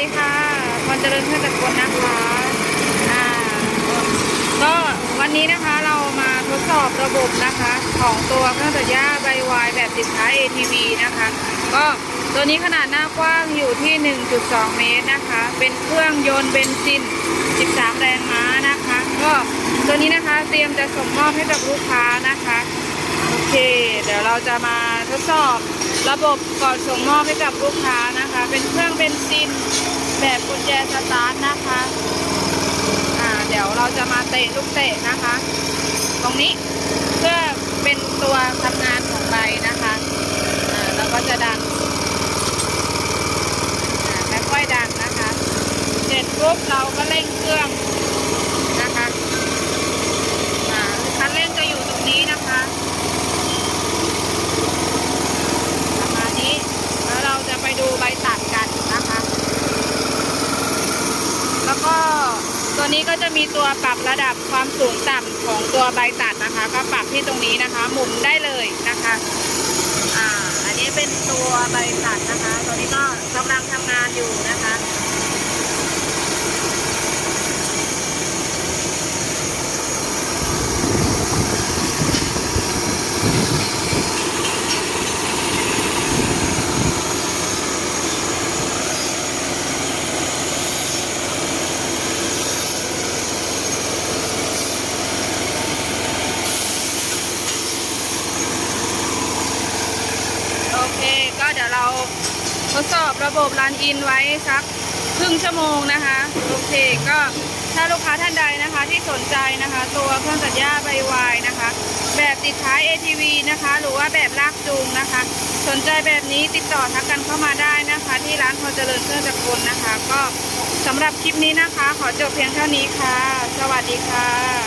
ดีค่ะพรเจริญเพื่อนตะกลนะคะ อ่า ก็วันนี้นะคะเรามาทดสอบระบบนะคะ ของตัวเครื่องตัดหญ้าใบวายแบบติดท้าย ATV นะคะ ก็ตัวนี้ขนาดหน้ากว้างอยู่ที่ 1.2 เมตรนะคะ เป็นเครื่องยนต์เบนซิน 13 แรงม้านะคะ ก็ตัวนี้นะคะเตรียมจะส่งมอบให้กับลูกค้านะคะ โอเค เดี๋ยวเราจะมาทดสอบระบบก่อนส่งมอบให้กับลูกค้านะคะ เป็นเครื่องเบนซิน แบบกุญแจสตาร์ทนะคะ อ่า เดี๋ยวเราจะมาเตะลูกเตะนะคะ ตรงนี้เพื่อเป็นตัวทำงานของใบนะคะ อ่าแล้วก็จะดันอ่าค่อยๆดันนะคะ เสร็จปุ๊บเราก็เร่งเครื่องนะคะ อ่า คันเร่งจะอยู่ตรงนี้นะคะ ประมาณนี้แล้วเราจะไปดูใบตัดกันนะคะ แล้วก็ ตัวนี้ก็จะมีตัวปรับระดับความสูงต่ำของตัวใบตัดนะคะ ก็ปรับที่ตรงนี้นะคะหมุนได้เลยนะคะอ่าอันนี้เป็นตัวใบตัดนะคะ ตัวนี้ก็กำลังทำงานอยู่นะคะ โอเค ก็ เดี๋ยวเราทดสอบระบบรันอินไว้สักครึ่งชั่วโมงนะคะโอเคก็ถ้าลูกค้าท่านใดนะคะที่สนใจนะคะ ตัวเครื่องตัดหญ้าใบวายนะคะ แบบติดท้าย ATV นะคะ หรือว่าแบบลากจูงนะคะ สนใจแบบนี้ติดต่อทักกันเข้ามาได้นะคะ ที่ร้านพอเจริญเครื่องจักรกลนะคะ ก็สำหรับคลิปนี้นะคะ ขอจบเพียงเท่านี้ค่ะ สวัสดีค่ะ